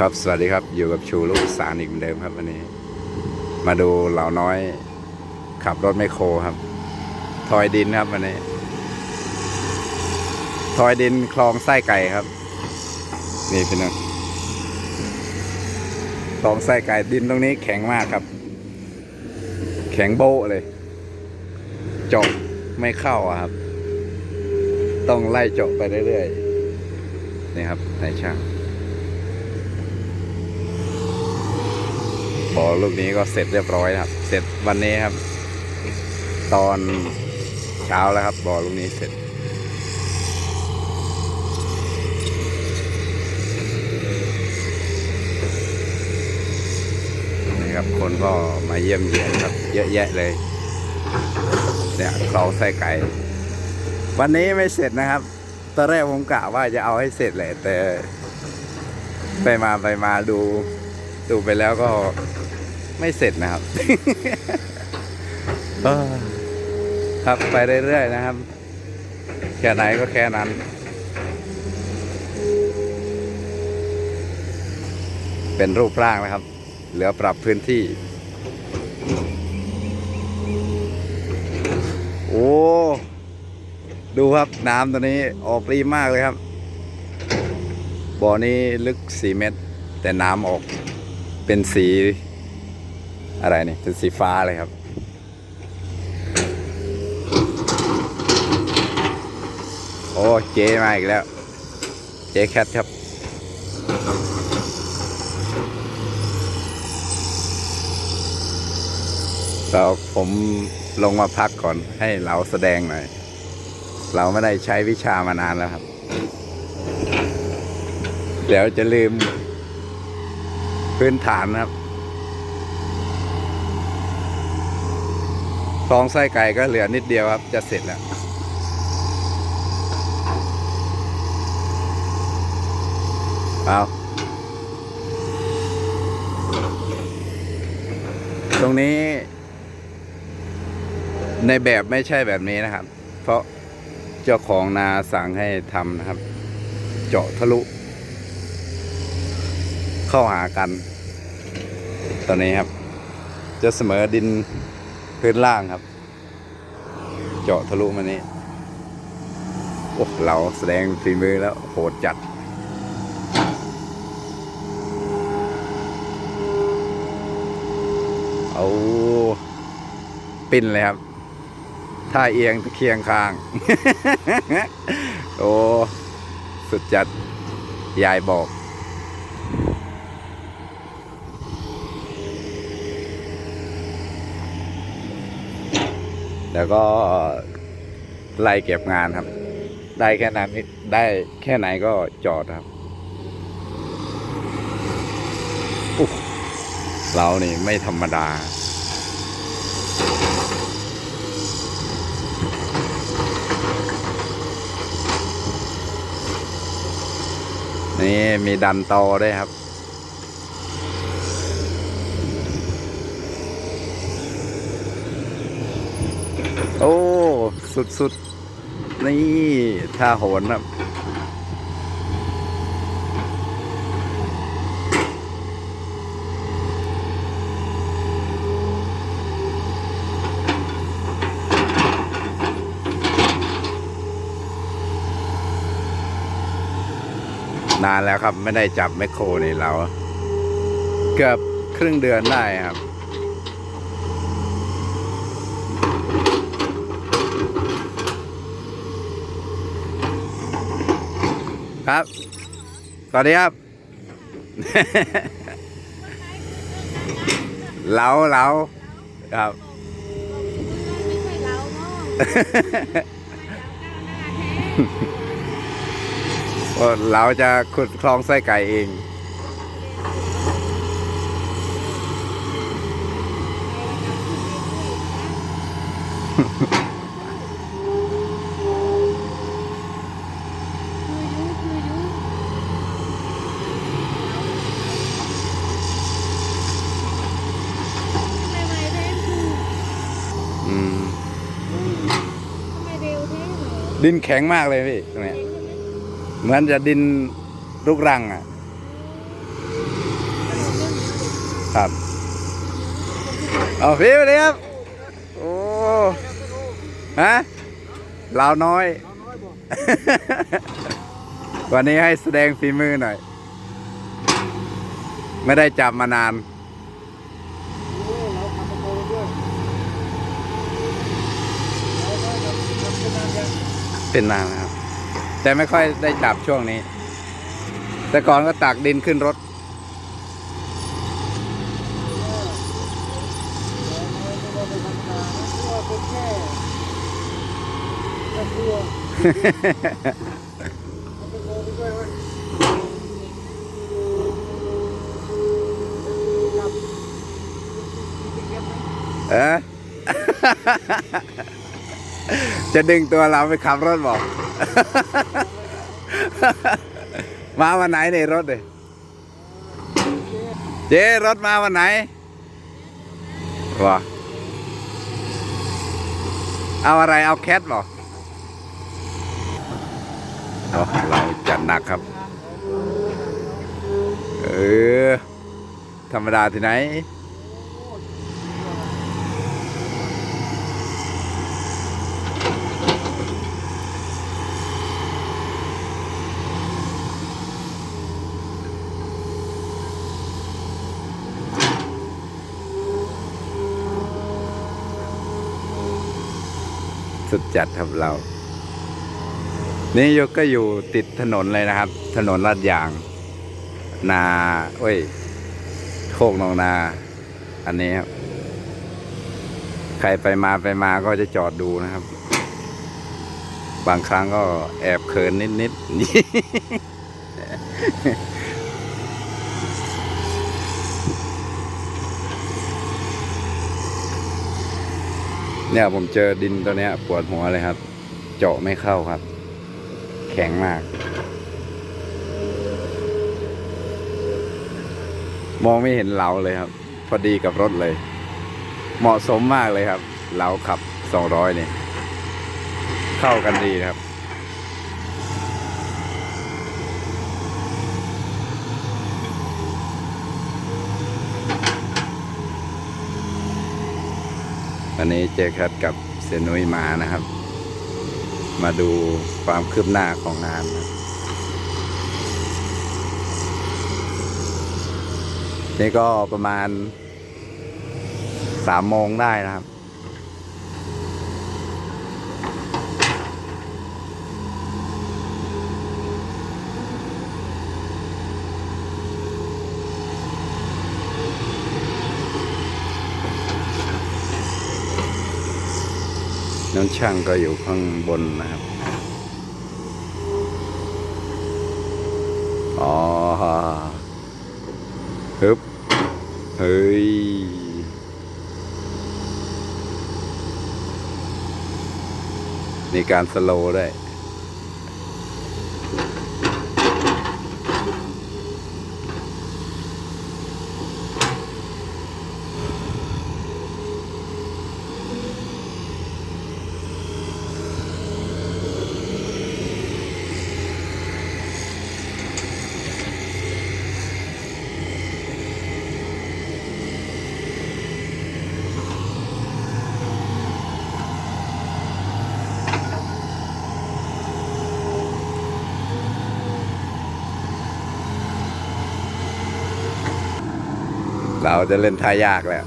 ครับสวัสดีครับอยู่กับชูลูกสารอีกเหมือนเดิมครับวันนี้ มาดูเหล่าน้อย ขับรถไมโครครับ ทอยดินครับวันนี้ ทอยดินคลองไส้ไก่ครับ นี่พี่น้องคลองไส้ไก่ดินตรงนี้แข็งมากครับ แข็งโบะเลยเจาะไม่เข้าครับ ต้องไล่เจาะไปเรื่อยๆนี่ครับนายช่าง บ่อลูกนี้ก็เสร็จเรียบร้อยครับ เสร็จวันนี้ครับ ตอนเช้าแล้วครับบ่อลูกนี้เสร็จนี่ครับคนก็มาเยี่ยมเยียนครับ เยอะแยะเลยเนี่ยคลองไส้ไก่ วันนี้ไม่เสร็จนะครับตอนแรกผมกะว่าจะเอาให้เสร็จแหละแต่ ไปมาไปมาดู ดูไปแล้วก็ ไม่เสร็จนะครับเออครับไปเรื่อยๆนะครับ แค่ไหนก็แค่นั้น เป็นรูปร่างนะครับ เหลือปรับพื้นที่ โอ้ ดูครับน้ำตัวนี้ออกรีมากเลยครับ บ่อนี้ลึกสี่เมตร แต่น้ำออกเป็นสี อะไรนี่เป็นสีฟ้าเลยครับ โอ้เจมาอีกแล้ว เจแคทครับเราผมลงมาพักก่อนให้เราแสดงหน่อย เราไม่ได้ใช้วิชามานานแล้วครับ เดี๋ยวจะลืมพื้นฐานนะครับคล องไส้ไก่ก็เหลือนิดเดียวครับ จะเสร็จแล้ว เอาตรงนี้ ในแบบไม่ใช่แบบนี้นะครับ เพราะเจ้าของนาสั่งให้ทำนะครับ เจาะทะลุ เข้าหากัน ตอนนี้ครับ จะเสมอดิน พื้นล่างครับ เจาะทะลุมานี้โอ้เราแสดงฝีมือแล้วโหดจัด เอาปิ้นเลยครับถ้าเอียงตะเคียงข้าง โอ้ สุดจัด ยายบอก แล้วก็ไล่เก็บงานครับ ได้แค่นั้นได้แค่ไหนก็จอดครับเรานี่ไม่ธรรมดานี่มีดันโตด้วยครับ โอ้ สุดๆ นี่ท่าโหนครับนานแล้วครับไม่ได้จับแมคโครในเรา เกือบครึ่งเดือนได้ครับ ครับ สวัสดีครับ เหลาเหลาครับ เราเนาะว่าเราจะขุดคลองไส้ไก่เอง คือยุคือยุทำไมไวแท้คือ อืม ทำไมเร็วแท้เหรอ ดินแข็งมากเลยพี่ตรงเนี้ยเหมือนจะดินลูกรังอะ ครับเอาพี่มาดิครับโอ้ฮะลาวน้อย วันนี้ให้แสดงฝีมือหน่อย ไม่ได้จับมานาน เป็นนานนะครับ แต่ไม่ค่อยได้จับช่วงนี้ แต่ก่อนก็ตักดินขึ้นรถ เออ จะดึงตัวเราไปขับรถบอก มาวันไหนเนี่ยรถเลยเจ๊รถมาวันไหนวะเอาอะไรเอาแคทบอกเอาเราจัดหนักครับ เออ ธรรมดาที่ไหน สุดจัดครับเรา นี่ยกก็อยู่ติดถนนเลยนะครับ ถนนลาดยาง นาเอ้ยโคกหนองนา อันนี้ครับ ใครไปมาไปมาก็จะจอดดูนะครับ บางครั้งก็แอบเขินนิดๆ เนี่ยผมเจอดินตัวเนี้ยปวดหัวเลยครับ เจาะไม่เข้าครับ แข็งมาก มองไม่เห็นเหลาเลยครับ พอดีกับรถเลย เหมาะสมมากเลยครับ เหลาขับสองร้อยนี่เข้ากันดีครับ วันนี้เจคัดกับเซนุยมานะครับ มาดูความคืบหน้าของงานครับนี่ก็ประมาณสามโมงได้นะครับ น้องช่างก็อยู่ข้างบนนะครับ อ๋อฮึบเฮ้ย มีการสโลว์ด้ เราจะเล่นท่ายากแล้ว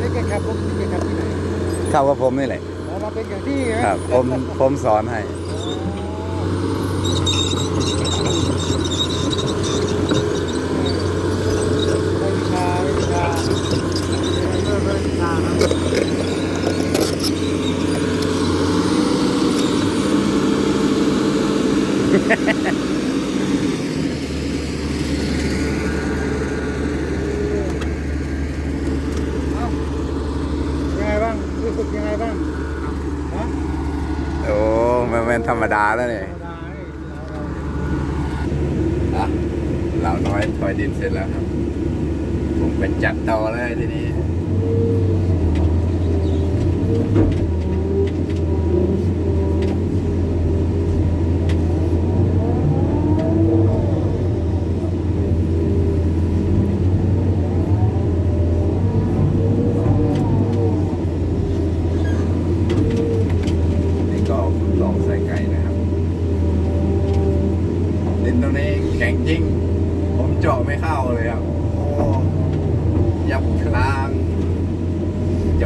นี่แกขับรถนี่แกขับที่ไหนเข้ากับผมนี่แหละ อ๋อมาเป็นอย่างที่ไหมครับ ผมผมสอนให้ไยังไงบ้างรู้สึกยังไงบ้างฮะโอ้มันเป็นธรรมดาแล้วเนี่ยได้เราอะเหาน้อยถอยดินเสร็จแล้วครับผมไปจัดต่อเลยทีนี้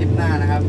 ลิปหน้านะครับ